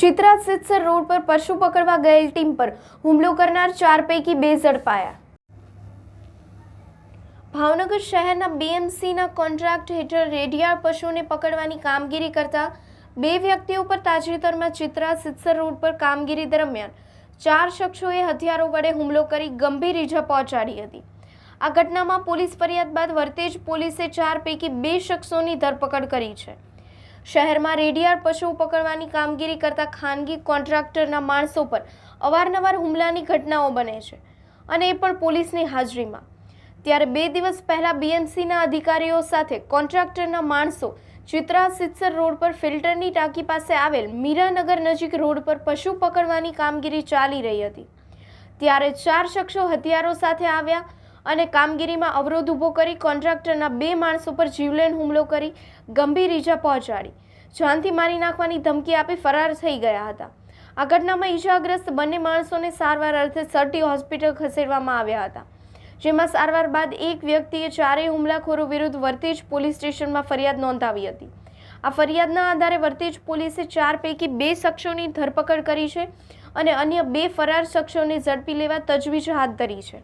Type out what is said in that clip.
Chitra સિત્સર road પર પશુ પકડવા ગયેલ ટીમ પર હુમલો કરનાર ચાર પૈકી બે ઝડપાયા. ભાવનગર શહેરના બીએમસીના કોન્ટ્રાક્ટ હેઠળ રેડિયાળ પશુને પકડવાની કામગીરી કરતા બે વ્યક્તિઓ પર તાજેતરમાં ચિત્રા સિત્સર રોડ પર કામગીરી દરમિયાન ચાર શખ્સોએ હથિયારો વડે હુમલો કરી ગંભીર ઈજા પહોંચાડી હતી. આ ઘટનામાં પોલીસ ફરિયાદ બાદ વર્તેજ પોલીસે ચાર પૈકી બે શખ્સોની ધરપકડ કરી છે. શહેરમાં રેડિયાર પશુઓ પકડવાની કામગીરી કરતા ખાનગી કોન્ટ્રાક્ટરના માણસો પર અવારનવાર હુમલાની ઘટનાઓ બને છે અને એ પણ પોલીસની હાજરીમાં. ત્યારે બે દિવસ પહેલાં બીએમસીના અધિકારીઓ સાથે કોન્ટ્રાક્ટરના માણસો ચિત્રા સિત્સર રોડ પર ફિલ્ટરની ટાંકી પાસે આવેલ મીરાનગર નજીક રોડ પર પશુ પકડવાની કામગીરી ચાલી રહી હતી. ત્યારે ચાર શખ્સો હથિયારો સાથે આવ્યા અને કામગીરીમાં અવરોધ ઊભો કરી કોન્ટ્રાક્ટરના બે માણસો પર જીવલેણ હુમલો કરી ગંભીર ઈજા પહોંચાડી. જાનથી મારી નાખવાની ધમકી આપી ફરાર થઈ ગયા હતા. આ ઘટનામાં ઈજાગ્રસ્ત બંને માણસોને સારવાર અર્થે સરટી હોસ્પિટલ ખસેડવામાં આવ્યા હતા. જેમાં સારવાર બાદ એક વ્યક્તિએ ચારેય હુમલાખોરો વિરુદ્ધ વર્તેજ પોલીસ સ્ટેશનમાં ફરિયાદ નોંધાવી હતી. આ ફરિયાદના આધારે વર્તેજ પોલીસે ચાર પૈકી બે શખ્સોની ધરપકડ કરી છે અને અન્ય બે ફરાર શખ્સોને ઝડપી લેવા તજવીજ હાથ ધરી છે.